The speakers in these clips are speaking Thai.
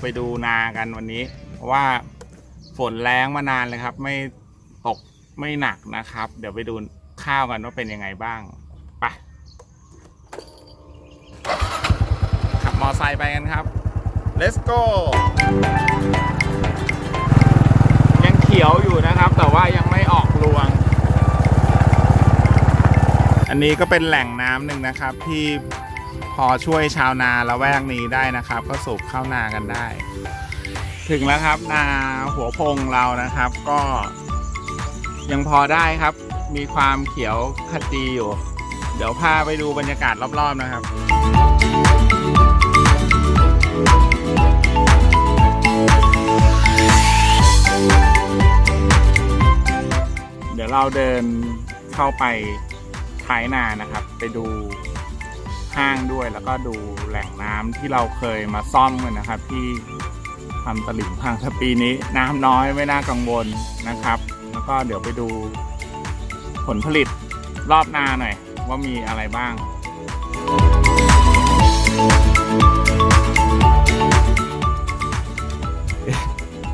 ไปดูนากันวันนี้ เพราะว่าฝนแรงมานานเลยครับ ไม่ตกไม่หนักนะครับ เดี๋ยวไปดูข้าวกันว่าเป็นยังไงบ้างไปขับมอไซค์ไปกันครับ let's go ยังเขียวอยู่นะครับ แต่ว่ายังไม่ออกรวง อันนี้ก็เป็นแหล่งน้ำหนึ่งนะครับที่พ อช่วยชาวนาละแวกนี้ได้นะครับ ก็สูบข้าวนากันได้ ถึงแล้วครับนาหัวพงเรานะครับ ก็ ยังพอได้ครับ มีความเขียวขจีอยู่ เดี๋ยวพาไปดูบรรยากาศรอบๆนะครับเดี๋ยวเราเดินเข้าไปท้ายนานะครับ ไปดู ห้างด้วย แล้วก็ดูแหล่งน้ำที่เราเคยมาซ่อมกันนะครับ ที่ทำตลิ่งพังถ้าปีนี้ น้ำน้อยไม่น่ากังวลนะครับ แล้วก็เดี๋ยวไปดูผลผลิตรอบนาหน่อย ว่ามีอะไรบ้าง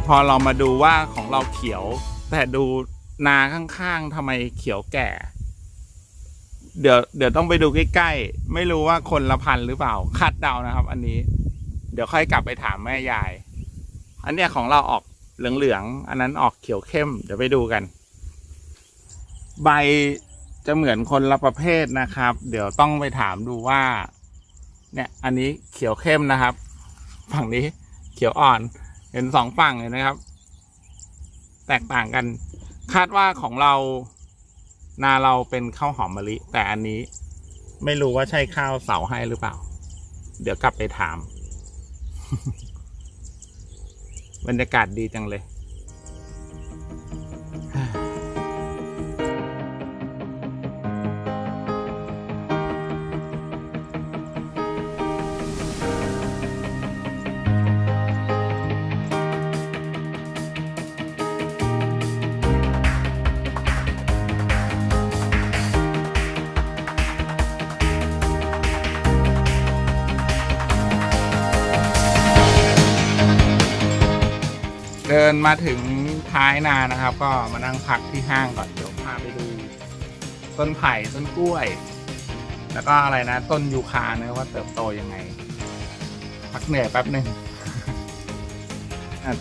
พอเรามาดูว่าของเราเขียว แต่ดูนาข้างๆทำไมเขียวแก่ เดี๋ยวเดี๋ยวต้องไปดูใกล้ๆ ไม่รู้ว่าคนละพันธุ์หรือเปล่าคาดเดานะครับ อันนี้ เดี๋ยวค่อยกลับไปถามแม่ยาย อันเนี้ยของเราออกเหลืองๆ อันนั้นออกเขียวเข้ม เดี๋ยวไปดูกัน ใบจะเหมือนคนละประเภทนะครับ เดี๋ยวต้องไปถามดูว่า เนี่ย อันนี้เขียวเข้มนะครับ ฝั่งนี้เขียวอ่อน เห็นสองฝั่งเลยนะครับ แตกต่างกัน คาดว่าของเรา นาเราเป็นข้าวหอมมะลิ แต่อันนี้ไม่รู้ว่าใช่ข้าวเสาให้หรือเปล่า เดี๋ยวกลับไปถาม บรรยากาศดีจังเลย เดินมาถึงท้ายนานะครับ ก็มานั่งพักที่ห้างก่อนเดี๋ยวพาไปดูต้นไผ่ต้นกล้วย แล้วก็อะไรนะ ต้นยูคาเนะว่าเติบโตยังไง พักเหนื่อยแป๊บหนึ่ง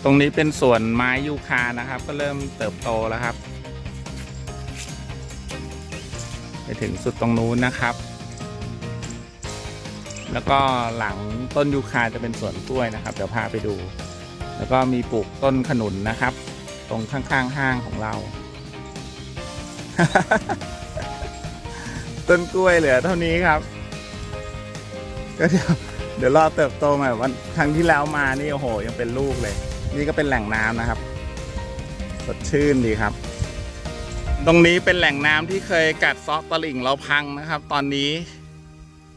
ตรงนี้เป็นสวนไม้ยูคานะครับ ก็เริ่มเติบโตแล้วครับ ไปถึงสุดตรงนู้นนะครับ แล้วก็หลังต้นยูคาจะเป็นสวนกล้วยนะครับ เดี๋ยวพาไปดู แล้วก็มีปลูกต้นขนุนนะครับ ตรงข้างๆห้างของเรา ต้นกล้วยเหลือเท่านี้ครับ ก็เดี๋ยวเดี๋ยวรอเติบโตใหม่วันครั้งที่แล้วมานี่โอ้โห ยังเป็นลูกเลย นี่ก็เป็นแหล่งน้ำนะครับ สดชื่นดีครับ ตรงนี้เป็นแหล่งน้ำที่เคยกัดซาะตลิ่งเราพังนะครับ ตอนนี้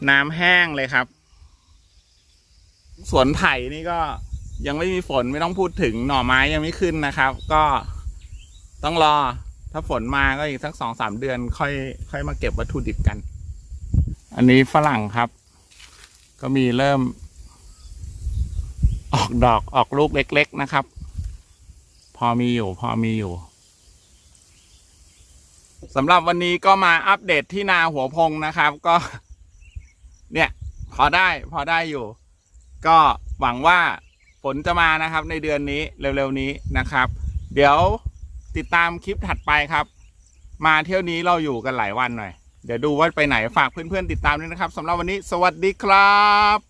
น้ำแห้งเลยครับ สวนไผ่นี่ก็ ยังไม่มีฝนไม่ต้องพูดถึงหน่อไม้ยังไม่ขึ้นนะครับ ก็ต้องรอถ้าฝนมาก็อีกสักสองสามเดือนค่อย ค่อยมาเก็บวัตถุดิบกัน อันนี้ฝรั่งครับ ก็มีเริ่ม ออกดอกออกลูกเล็ก ๆนะครับ พอมีอยู่พอมีอยู่สำหรับวันนี้ก็มาอัปเดตที่นาหัวพงนะครับ ก็ เนี่ย พอได้พอได้อยู่ ก็หวังว่า ฝนจะมานะครับในเดือนนี้เร็วๆนี้นะครับ เดี๋ยวติดตามคลิปถัดไปครับ มาเที่ยวนี้เราอยู่กันหลายวันหน่อย เดี๋ยวดูว่าไปไหนฝากเพื่อนๆติดตามด้วยนะครับสำหรับวันนี้ สวัสดีครับ